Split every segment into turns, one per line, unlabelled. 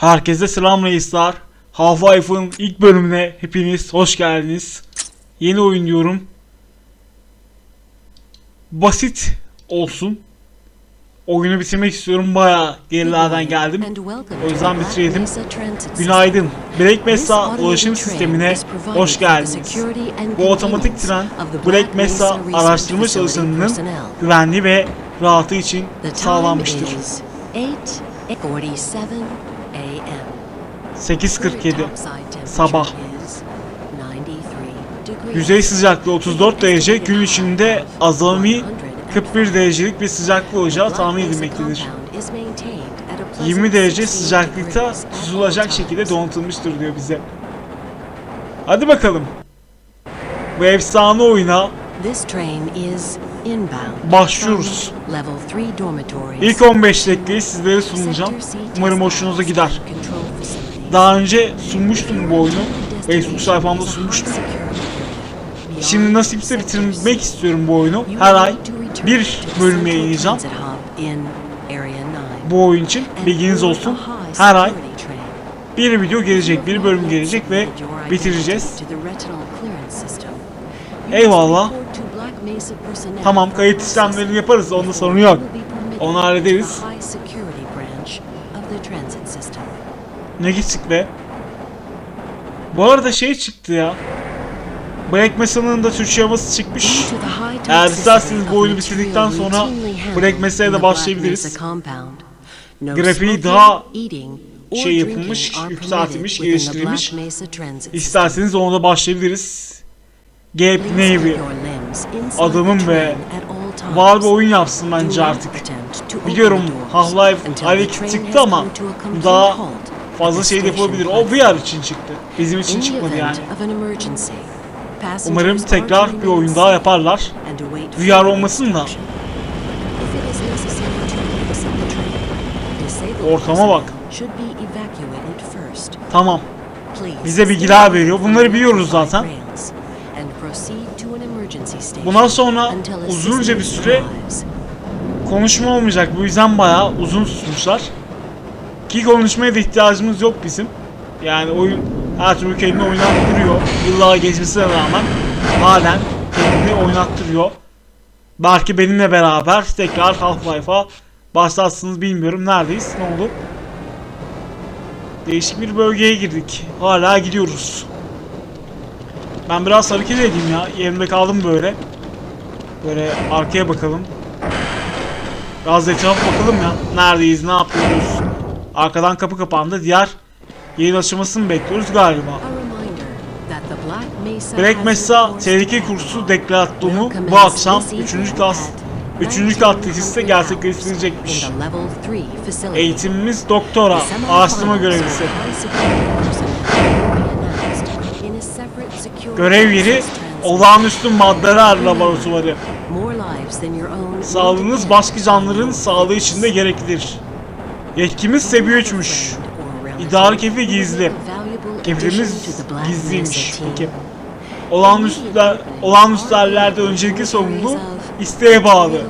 Herkese selam reisler. Half-Life'ın ilk bölümüne hepiniz hoş geldiniz. Yeni oyun diyorum. Basit olsun. Oyunu bitirmek istiyorum. Bayağı gerilerden geldim. O yüzden bitirelim. Günaydın. Black Mesa ulaşım sistemine hoş geldiniz. Bu otomatik tren Black Mesa araştırma çalışanının güvenliği ve rahatı için sağlanmıştır. 8.47 sabah. Yüzey sıcaklığı 34 derece, gün içinde azami 41 derecelik bir sıcaklık olacağı tahmin edilmektedir. 20 derece sıcaklıkta tutulacak şekilde donatılmıştır diyor bize. Hadi bakalım. Bu efsane oyuna
Başlıyoruz.
ilk 15 dakikayı sizlere sunacağım. Umarım hoşunuza gider. Daha önce sunmuştum bu oyunu. Facebook sayfamda sunmuştum. Şimdi nasipse bitirmek istiyorum bu oyunu. Her ay bir bölüm yayınlayacağım. Bu oyun için bilginiz olsun. Her ay bir video gelecek, bir bölüm gelecek ve bitireceğiz. Eyvallah. Tamam kayıt işlemlerini yaparız onda sorun yok. Onu hallederiz. Ne gittik be? Bu arada şey çıktı ya. Black Mesa'nın da Türkçe yaması çıkmış.
Eğer isterseniz bu oyunu bitirdikten sonra Black Mesa'ya da başlayabiliriz. Grafiği daha şey yapılmış, yükseltilmiş, geliştirilmiş.
İsterseniz ona da başlayabiliriz. Gabe Navy. Adamım be. Valve oyun yapsın bence artık. Biliyorum Half-Life Alyx çıktı ama daha fazla şey de yapılabilir. O VR için çıktı. Bizim için çıkmadı yani. Umarım tekrar bir oyun daha yaparlar. VR olmasın da. Ortama bak. Tamam. Bize bilgiler veriyor. Bunları biliyoruz zaten. Bundan sonra uzunca bir süre konuşma olmayacak. Bu yüzden bayağı uzun tutmuşlar. Ki konuşmaya da ihtiyacımız yok bizim. Yani oyun her türlü kendini oynattırıyor. Yıllar geçmesine rağmen halen kendini oynattırıyor. Belki benimle beraber tekrar Half-Life'a başlarsınız bilmiyorum. Neredeyiz? Ne oldu? Değişik bir bölgeye girdik. Hala gidiyoruz. Ben biraz hareket edeyim ya. Yerimde kaldım böyle. Böyle arkaya bakalım. Biraz etrafa bakalım ya. Neredeyiz, ne yapıyoruz? Arkadan kapı kapandı. Diğer yayın açılmasını bekliyoruz galiba. Black Mesa tehlike kursu deklarasyonu bu akşam 3. kat 3. kat tesiste gerçekleştirilecekmiş. Eğitimimiz doktora, araştırma görevlisi. Görev yeri olağanüstü maddeler laboratuvarı. Sağlığınız başka canlıların sağlığı için de gereklidir. Yetkimiz seviye 3'müş. İdari kefi gizli. Kefimiz gizliymiş. Peki. Olağanüstüler, olağanüstülerlerde öncelikli sorumluluğu isteğe bağlı.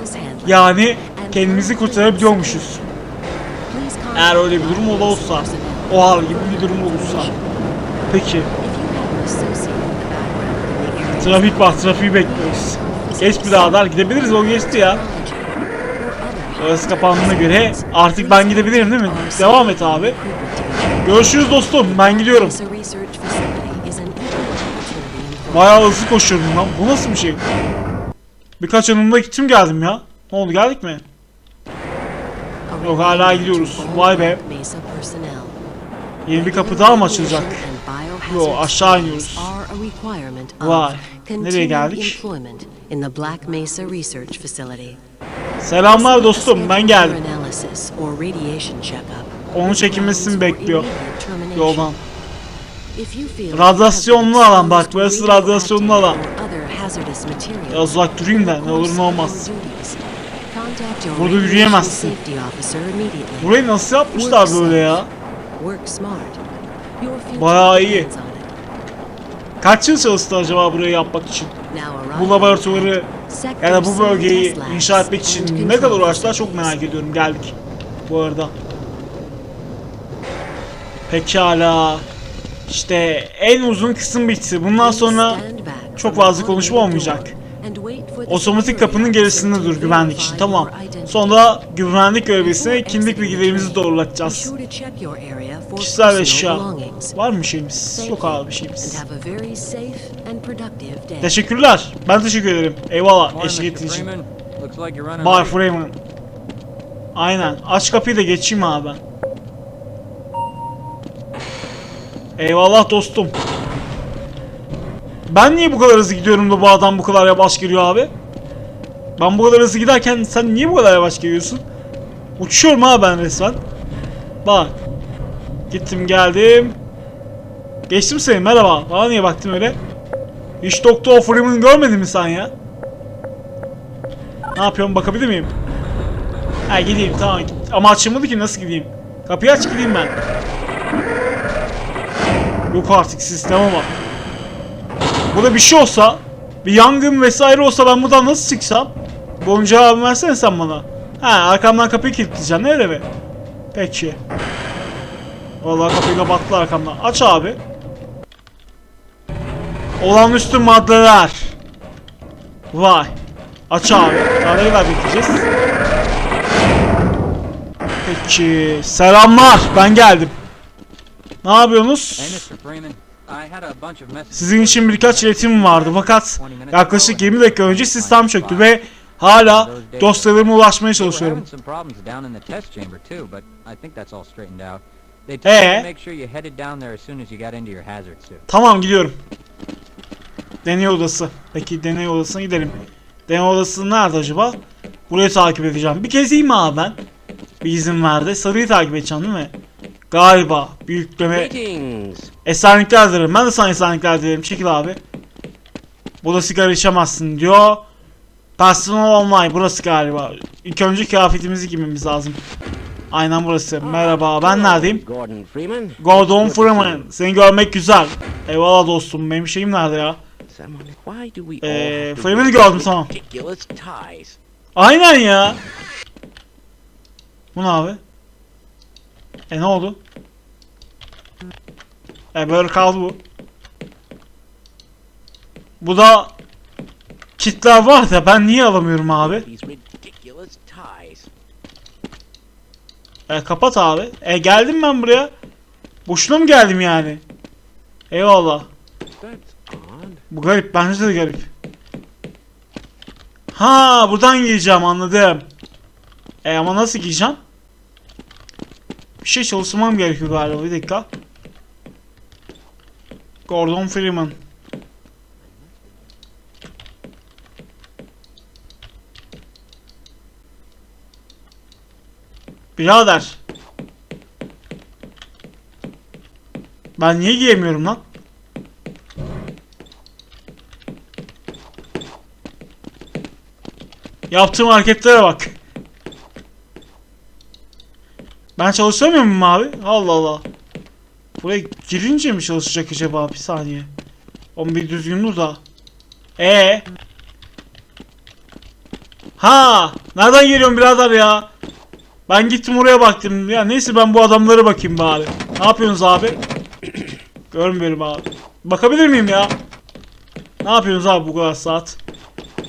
Yani kendimizi kurtarabiliyormuşuz. Eğer öyle bir durum olursa, o hal gibi bir durum olursa. Peki. Trafik var, trafiği bekliyoruz. Geç birader, gidebiliriz o geçti ya. Orası kapandığına göre artık ben gidebilirim değil mi? Devam et abi. Görüşürüz dostum, ben gidiyorum. Bayağı hızlı koşuyorum lan. Bu nasıl bir şey? Birkaç yanımda gittim geldim ya. Ne oldu geldik mi? Yok hala gidiyoruz. Vay be. Yeni bir kapı daha mı açılacak? Yo aşağı iniyoruz. Vay. Nereye geldik? Selamlar dostum ben geldim. Onun çekilmesini bekliyor yoldan. Radyasyonlu alan bak burası radyasyonlu alan. Ya uzak durayım da ne olur ne olmaz. Burada yürüyemezsin. Burayı nasıl yapmışlar böyle ya? Bayağı iyi. Kaç yıl çalıştı acaba burayı yapmak için? Bu laboratuvarı ya da bu bölgeyi inşa etmek için ne kadar uğraştılar çok merak ediyorum. Geldik bu arada. Pekala. İşte en uzun kısım bitti. Bundan sonra çok fazla konuşma olmayacak. Otomatik kapının gerisinde dur güvenlik için. Tamam. Sonra güvenlik görevlisine kimlik bilgilerimizi doğrulatacağız. Kişisel eşya. Var mı şeyimiz? Yok abi bir şeyimiz. Teşekkürler. Ben teşekkür ederim. Eyvallah eşlik ettiğin için.
Late.
Freeman. Aynen. Aç kapıyı da geçeyim abi ben. Eyvallah dostum. Ben niye bu kadar hızlı gidiyorum da bu adam bu kadar yavaş geliyor abi? Ben bu kadar hızlı giderken sen niye bu kadar yavaş geliyorsun? Uçuyorum ha ben resmen. Bak. Gittim geldim. Geçtim seni merhaba. Bana niye baktın öyle? Hiç Doktor Freeman görmedin mi sen ya? Ne yapıyorum bakabilir miyim? Ha gideyim tamam. Ama açılmadı ki nasıl gideyim? Kapıyı aç gideyim ben. Yok artık sisteme bak. Burada bir şey olsa, bir yangın vesaire olsa ben buradan nasıl çıksam? Bunun cevabını versene sen bana. Ha arkamdan kapıyı kilitleyeceksin öyle mi? Peki. Vallahi kapıyı kapattılar arkamdan. Aç abi. Olağanüstü maddeler. Vay. Aç abi. Daha ne kadar bekleyeceğiz? Peki. Selamlar. Ben geldim. Ne yapıyorsunuz? Sizin için birkaç iletim vardı fakat yaklaşık 20 dakika önce sistem çöktü ve hala dosyalarıma ulaşmaya çalışıyorum.
having some problems down in the test chamber too, but I think that's all straightened out. They told me to make sure you headed down there as soon as you got into your hazard suit.
Tamam gidiyorum. Deney odası. Peki deney odasına gidelim. Deney odası nerede acaba? Burayı takip edeceğim. Bir kez iyi mi abi ben? Bir izin verdi. Sarıyı takip edeceğim değil mi? Galiba. Büyükleme. Esenlikler dilerim. Ben de sana esenlikler dilerim. Çekil abi. Burada sigara içemezsin diyor. Personal online burası galiba. İlk önce kıyafetimizi giymemiz lazım. Aynen burası. Merhaba ben neredeyim?
Gordon Freeman.
Gordon Freeman. Seni görmek güzel. Eyvallah dostum. Benim şeyim nerede ya? Ee,
to
Freeman'ı gördüm
ties?
Aynen ya. Bu ne abi? E ne oldu? E böyle kaldı bu. Bu da kitler var da ben niye alamıyorum abi? E kapat abi. E geldim ben buraya. Boşuna mı geldim yani? Eyvallah. Bu garip bence de garip. Ha buradan giyeceğim anladım. E ama nasıl giyeceğim? Bir şey çalışmam gerekiyor galiba bir dakika. Gordon Freeman. Birader. Ben niye giyemiyorum lan? Yaptığım hareketlere bak. Ben çalışamıyor muyum abi? Allah Allah. Buraya girince mi çalışacak acaba? Bir saniye. On bir düzgün dur da. Ee. Ha, nereden geliyorsun birader ya? Ben gittim oraya baktım. Ya neyse ben bu adamlara bakayım bari. Ne yapıyorsunuz abi? Görmüyorum abi. Bakabilir miyim ya? Ne yapıyorsunuz abi bu kadar saat?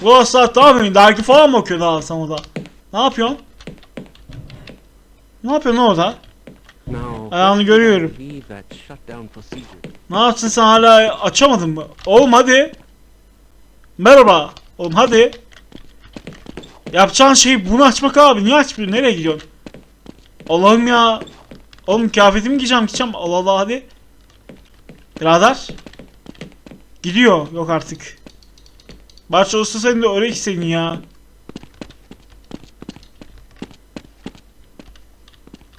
Bu kadar saat ne yapıyorsun? Dergi falan mı okuyorsun abi sen orada? Ne yapıyorsun? Ne yapıyorsun orada? Ayağını görüyorum. Ne yaptın sen hala açamadın mı? Oğlum hadi. Merhaba. Oğlum hadi. Yapacağın şey bunu açmak abi. Niye açmıyorsun? Nereye gidiyorsun? Allah'ım ya. Oğlum kıyafetimi giyeceğim gideceğim. Allah Allah hadi. Birader. Gidiyor. Yok artık. Barça olsa senin de öyle ki senin ya.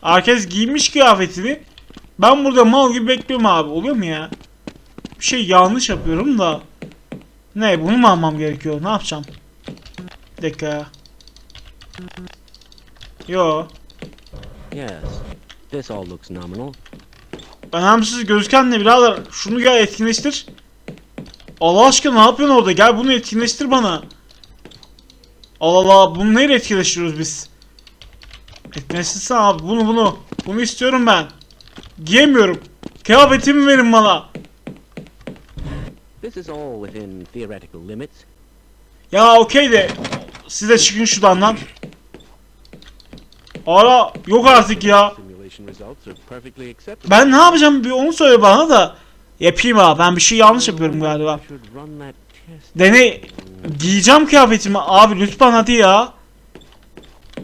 Herkes giymiş kıyafetini. Ben burada mal gibi bekliyorum abi. Oluyor mu ya? Bir şey yanlış yapıyorum da. Ne bunu mu almam gerekiyor? Ne yapacağım? Bir dakika. Yo.
Yes. This all looks nominal.
Önemsiz gözüken ne birader? Şunu gel etkinleştir. Allah aşkına ne yapıyorsun orada? Gel bunu etkinleştir bana. Allah Allah bunu neyle etkinleştiriyoruz biz? Etkinleştirsen abi bunu bunu. Bunu istiyorum ben. Giyemiyorum. Kıyafetimi verin bana.
This is all within theoretical limits.
Ya okey de siz de çıkın şuradan lan. Ara yok artık ya. Ben ne yapacağım bir onu söyle bana da. Yapayım ha ben bir şey yanlış yapıyorum galiba. Deney giyeceğim kıyafetimi abi lütfen hadi ya.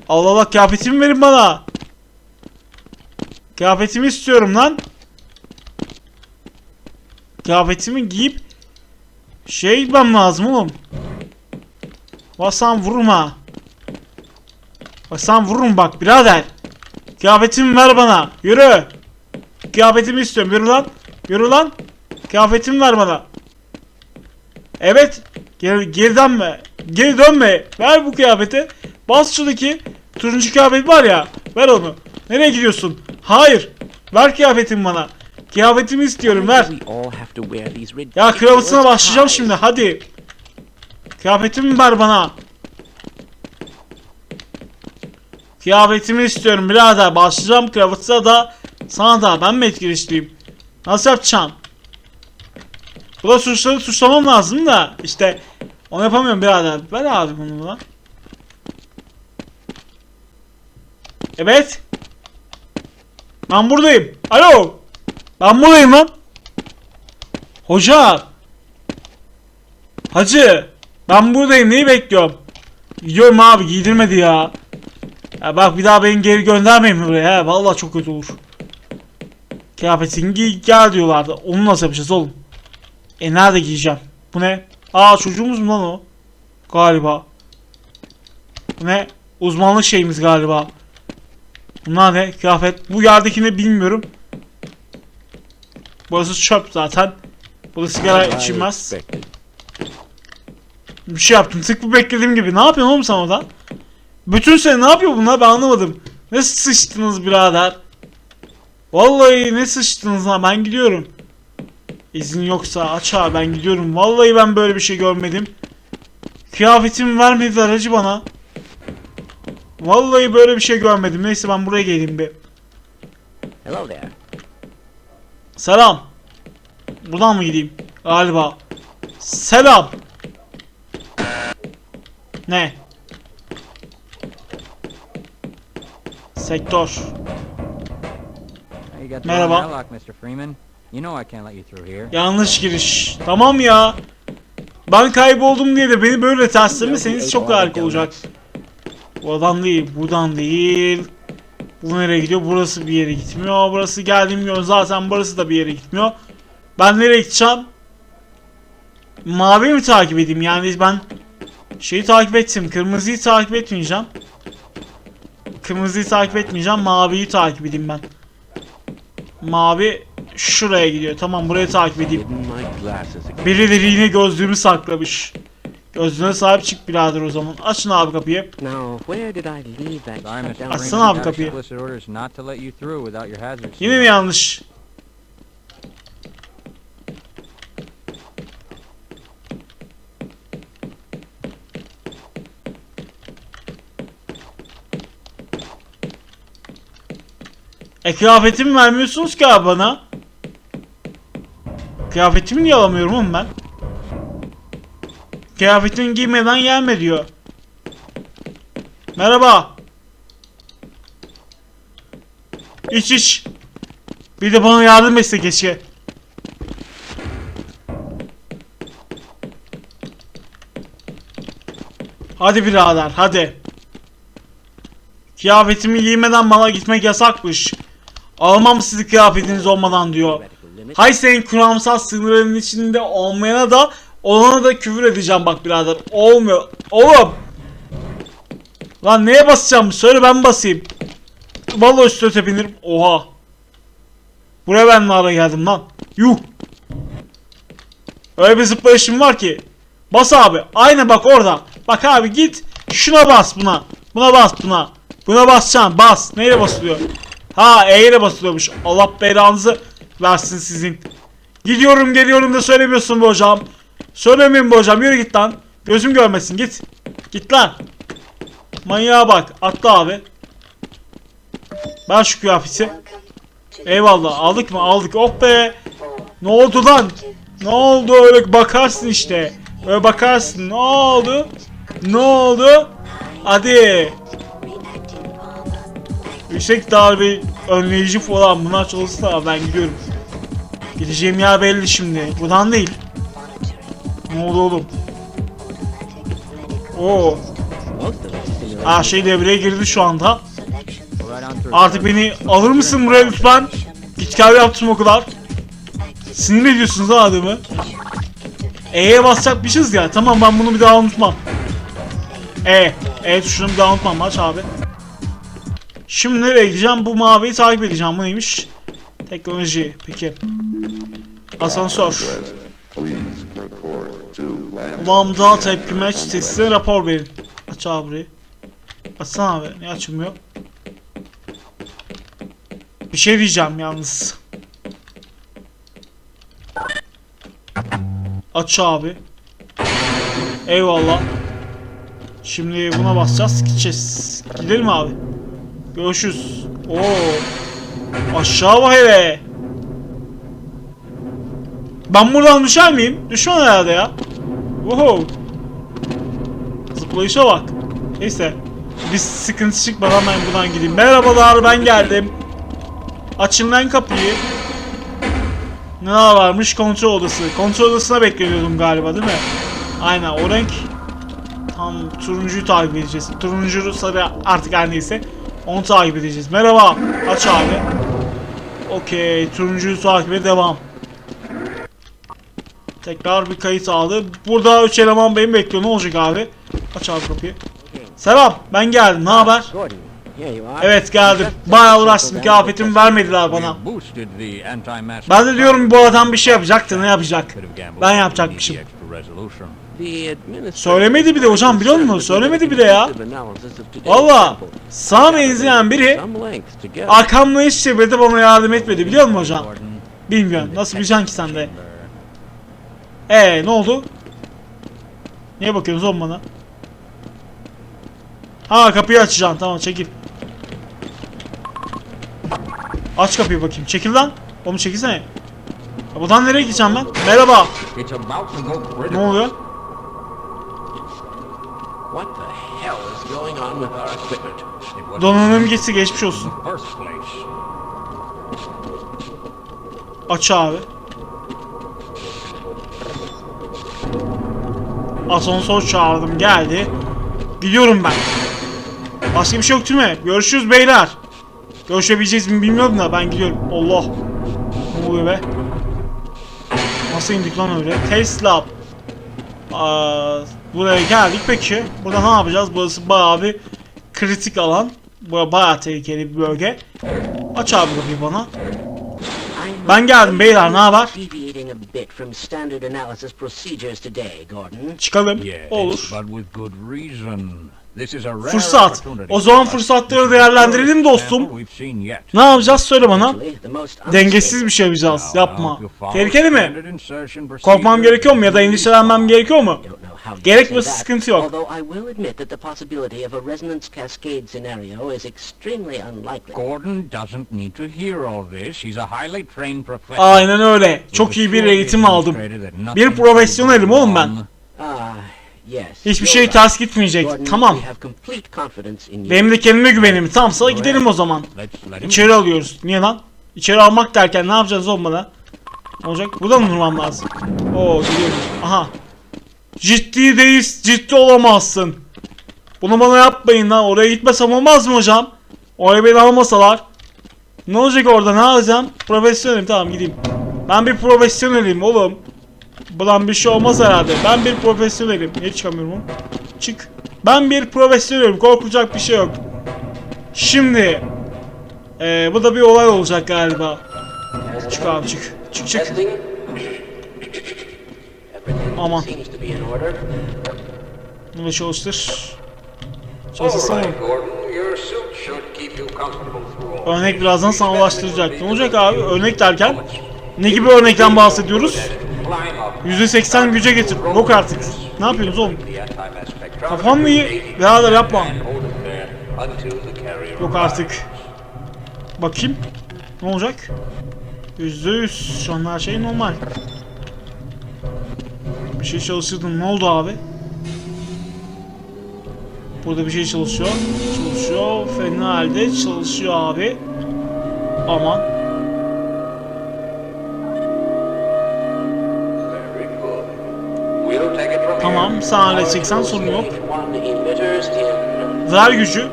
Allah Allah kıyafetimi verin bana. Kıyafetimi istiyorum lan. Kıyafetimi giyip şey gitmem lazım oğlum. Basan vurma. Basan vururum bak birader. Kıyafetimi ver bana. Yürü. Kıyafetimi istiyorum. Yürü lan. Yürü lan. Kıyafetimi ver bana. Evet. Geri, geri dönme. Geri dönme. Ver bu kıyafeti. Bas şuradaki turuncu kıyafet var ya. Ver onu. Nereye gidiyorsun? Hayır. Ver kıyafetimi bana. Kıyafetimi istiyorum ver. Ya kravatına başlayacağım şimdi hadi. Kıyafetimi ver bana. Kıyafetimi istiyorum birader. Başlayacağım kravatına da sana da ben mi etkileştireyim? Nasıl yapacağım? Bu da suçları suçlamam lazım da işte onu yapamıyorum birader. Ver abi bunu lan. Evet. Ben buradayım. Alo. Ben buradayım lan. Hoca. Hacı. Ben buradayım. Neyi bekliyorum? Gidiyorum abi. Giydirmedi ya. Ya bak bir daha beni geri göndermeyin buraya. He. Vallahi çok kötü olur. Kıyafetini giy gel diyorlardı. Onu nasıl yapacağız oğlum? E nerede giyeceğim? Bu ne? Aa çocuğumuz mu lan o? Galiba. Bu ne? Uzmanlık şeyimiz galiba. Bunlar ne? Kıyafet. Bu yerdekini bilmiyorum. Burası çöp zaten. Burada sigara içilmez. Bir şey yaptım. Tık beklediğim gibi. Ne yapıyorsun oğlum sen orada? Bütün sene ne yapıyor bunlar ben anlamadım. Ne sıçtınız birader? Vallahi ne sıçtınız ha ben gidiyorum. İzin yoksa aç abi ben gidiyorum. Vallahi ben böyle bir şey görmedim. Kıyafetimi vermediler hacı bana. Vallahi böyle bir şey görmedim. Neyse ben buraya geleyim bir.
Hello there.
Selam. Buradan mı gideyim? Galiba. Selam. Ne?
Through here.
Yanlış giriş. Tamam ya. Ben kayboldum diye de beni böyle terslemeseniz çok harika olacak. Buradan değil, buradan değil. Bu nereye gidiyor? Burası bir yere gitmiyor. Burası geldiğim yol zaten burası da bir yere gitmiyor. Ben nereye gideceğim? Mavi mi takip edeyim? Yani ben şeyi takip ettim. Kırmızıyı takip etmeyeceğim. Kırmızıyı takip etmeyeceğim. Maviyi takip edeyim ben. Mavi şuraya gidiyor. Tamam burayı takip edeyim. Birileri yine gözlüğümü saklamış. Gözlüğüne sahip çık birader o zaman. Açın abi kapıyı. Açsana abi kapıyı.
explicit orders not
E kıyafetimi vermiyorsunuz ki abi bana. Kıyafetimi niye alamıyorum oğlum ben? Kıyafetini giymeden gelme diyor. Merhaba. İç iç. Bir de bana yardım etse keşke. Hadi birader hadi. Kıyafetimi giymeden bana gitmek yasakmış. Almam sizi kıyafetiniz olmadan diyor. Hay senin kuramsal sınırların içinde olmayana da olana da küfür edeceğim bak birader. Olmuyor. Oğlum. Lan neye basacağım? Söyle ben basayım. Vallahi üstüne tepinirim. Oha. Buraya ben ne geldim lan? Yuh. Öyle bir zıplayışım var ki. Bas abi. Aynen bak orada. Bak abi git. Şuna bas buna. Buna bas buna. Buna basacaksın. Bas. Neyle basılıyor? Ha E ile basılıyormuş. Allah belanızı versin sizin. Gidiyorum geliyorum da söylemiyorsun bu hocam. Söylemiyorum bu hocam. Yürü git lan. Gözüm görmesin git. Git lan. Manyağa bak. Atla abi. Ben şu kıyafeti. Eyvallah aldık mı? Aldık. Oh be. Ne oldu lan? Ne oldu? Öyle bakarsın işte. Öyle bakarsın. Ne oldu? Ne oldu? Hadi. Yüksek darbe önleyici falan bunlar çalışsa ben gidiyorum. Gideceğim yer belli şimdi. Buradan değil. Ne oldu oğlum? Oo. Her şey devreye girdi şu anda. Artık beni alır mısın buraya lütfen? İtkar yaptım o kadar. Sinir ediyorsunuz ha adamı. E'ye basacakmışız ya. Tamam ben bunu bir daha unutmam. E. E tuşunu bir daha unutmam. Aç abi. Şimdi nereye gideceğim? Bu maviyi takip edeceğim. Bu neymiş? Teknoloji. Peki. Asansör. Lambda tepkime sitesine rapor verin. Aç abi. Açsana abi. Niye açılmıyor? Bir şey diyeceğim yalnız. Aç abi. Eyvallah. Şimdi buna basacağız. Gideceğiz. Gidelim abi. Görüşürüz. Oo. Aşağı bak hele. Ben buradan düşer miyim? Düşmem herhalde ya. Wow. Zıplayışa bak. Neyse. Bir sıkıntı çıkmadan ben buradan gideyim. Merhabalar ben geldim. Açın lan kapıyı. Ne varmış? Kontrol odası. Kontrol odasına bekliyordum galiba değil mi? Aynen o renk. Tam turuncuyu takip edeceğiz. Turuncu sarı artık her neyse. Onu takip edeceğiz. Merhaba. Aç abi. Okey. Turuncuyu takibe devam. Tekrar bir kayıt aldı. Burada üç eleman beni bekliyor. Ne olacak abi? Aç abi kapıyı. Selam. Ben geldim. Ne haber? Evet geldim. Bayağı uğraştım. Kıyafetimi vermediler bana. Ben de diyorum bu adam bir şey yapacaktı. Ne yapacak? Ben yapacakmışım. Söylemedi bir de hocam biliyor musun? Söylemedi bir de ya. Valla sağ benzeyen biri arkamda hiç çevirdi bana yardım etmedi biliyor musun hocam? Bilmiyorum. Nasıl bileceksin ki sen de? Ee ne oldu? Niye bakıyorsunuz oğlum bana? Ha kapıyı açacaksın tamam çekil. Aç kapıyı bakayım. Çekil lan. Oğlum çekilsene. Ya buradan nereye gideceğim ben? Merhaba. Ne oluyor? Donanım gitsi geçmiş olsun. Aç abi. Asansör çağırdım geldi. Gidiyorum ben. Başka bir şey yok değil mi? Görüşürüz beyler. Görüşebileceğiz mi bilmiyorum da ben gidiyorum. Allah. Ne oluyor be? Nasıl indik lan öyle? Tesla. Aa, buraya geldik peki. Burada ne yapacağız? Burası bayağı bir kritik alan. Burası bayağı tehlikeli bir bölge. Aç abi kapıyı bana. Ben geldim beyler ne haber? Çıkalım. Olur. Fırsat.
opportunity.
O zaman fırsatları değerlendirelim dostum.
Example we've seen yet.
Ne yapacağız söyle bana.
Actually, the most
Dengesiz bir şey yapacağız. Yapma. Tehlikeli mi? Korkmam gerekiyor mu ya da endişelenmem gerekiyor mu? Gerekmesi sıkıntı yok. Aynen öyle. Çok iyi bir eğitim aldım. Bir profesyonelim oğlum ben. Hiçbir şey ters gitmeyecek. Tamam. Benim de kendime güvenim. Tamamsa gidelim o zaman. İçeri alıyoruz. Niye lan? İçeri almak derken ne yapacağız oğlum bana? Ne olacak? Burada mı durmam lazım? Oo gidiyoruz. Aha. Ciddi değiliz. Ciddi olamazsın. Bunu bana yapmayın lan. Oraya gitmesem olmaz mı hocam? Oraya beni almasalar. Ne olacak orada? Ne alacağım? Profesyonelim. Tamam gideyim. Ben bir profesyonelim oğlum. Buradan bir şey olmaz herhalde. Ben bir profesyonelim. Niye çıkamıyorum? Çık. Ben bir profesyonelim. Korkacak bir şey yok. Şimdi. Ee, bu da bir olay olacak galiba. Çık abi çık. Çık çık. Aman. Bunu çalıştır.
All.
Örnek birazdan sana ulaştıracak. Ne olacak abi? Örnek derken ne gibi örnekten bahsediyoruz?
Climb up
%80 güce getir. Yok artık. Ne yapıyorsunuz oğlum? Kafam mı iyi? Birader yapma. Yok artık. Bakayım. Ne olacak? Yüzde yüz. Şu an her şey normal. Bir şey çalıştırdın. Ne oldu abi? Burada bir şey çalışıyor. Çalışıyor. Fena halde çalışıyor abi. Aman. Tamam. Sen halledeceksen sorun yok. Zarar gücü.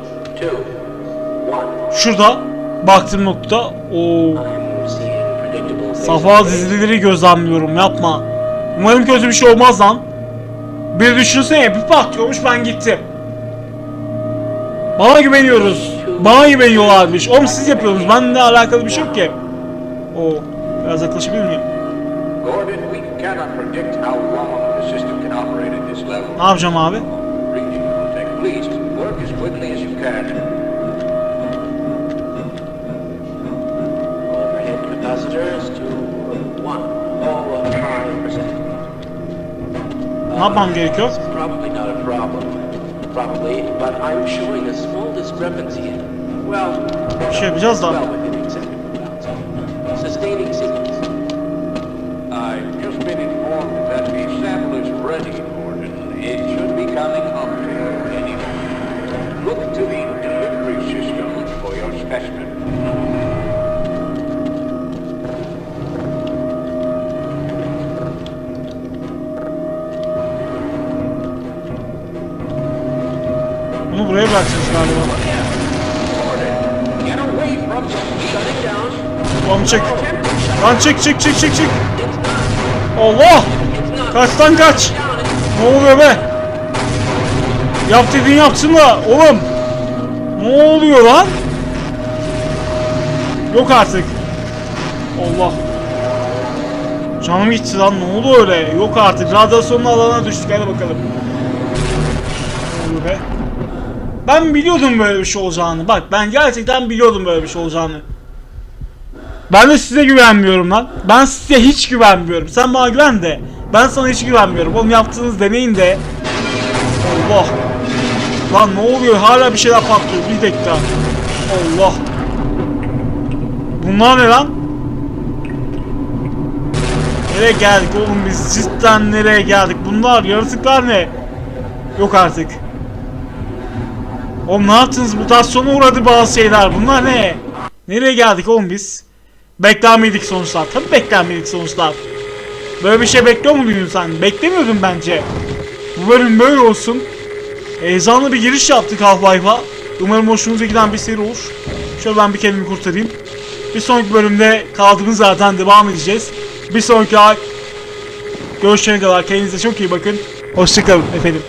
Şurada. Baktığım nokta.
Faces.
Safa dizileri gözlemliyorum. Yapma. Umarım kötü bir şey olmaz lan. Bir düşünsene bir patlıyormuş ben gittim. Bana güveniyoruz. Bana güveniyorlarmış. Oğlum siz yapıyorsunuz. Benimle alakalı bir şey yok ki. Oo. Biraz yaklaşabilir miyim?
Gordon, we cannot predict how long the system
Ne yapacağım abi? Ne yapmam uh, gerekiyor?
Probably not a problem. Probably, but I'm showing a small discrepancy. Well. Sustaining
bırakacağız galiba. Oğlum çık. Lan çık çık çık çık çık. Allah! Kaç lan kaç. Ne oluyor be? Yap dediğin yapsın da oğlum. Ne oluyor lan? Yok artık. Allah. Canım gitti lan ne oldu öyle? Yok artık radyasyonun alana düştük hadi bakalım. Ne oluyor be? Ben biliyordum böyle bir şey olacağını. Bak ben gerçekten biliyordum böyle bir şey olacağını. Ben de size güvenmiyorum lan. Ben size hiç güvenmiyorum. Sen bana güven de. Ben sana hiç güvenmiyorum. Oğlum yaptığınız deneyin de. Allah. Lan ne oluyor? Hala bir şeyler patlıyor. Bir dakika. Allah. Bunlar ne lan? Nereye geldik oğlum biz? Cidden nereye geldik? Bunlar yaratıklar ne? Yok artık. Oğlum ne yaptınız? Mutasyona uğradı bazı şeyler. Bunlar ne? Nereye geldik oğlum biz? Beklenmedik sonuçlar. Tabii beklenmedik sonuçlar. Böyle bir şey bekliyor muydun sen? Beklemiyordum bence. Bu bölüm böyle olsun. Heyecanlı bir giriş yaptık Half-Life'a. Umarım hoşunuza giden bir seri olur. Şöyle ben bir kendimi kurtarayım. Bir sonraki bölümde kaldığımız zaten devam edeceğiz. Bir sonraki görüşene kadar kendinize çok iyi bakın. Hoşçakalın efendim.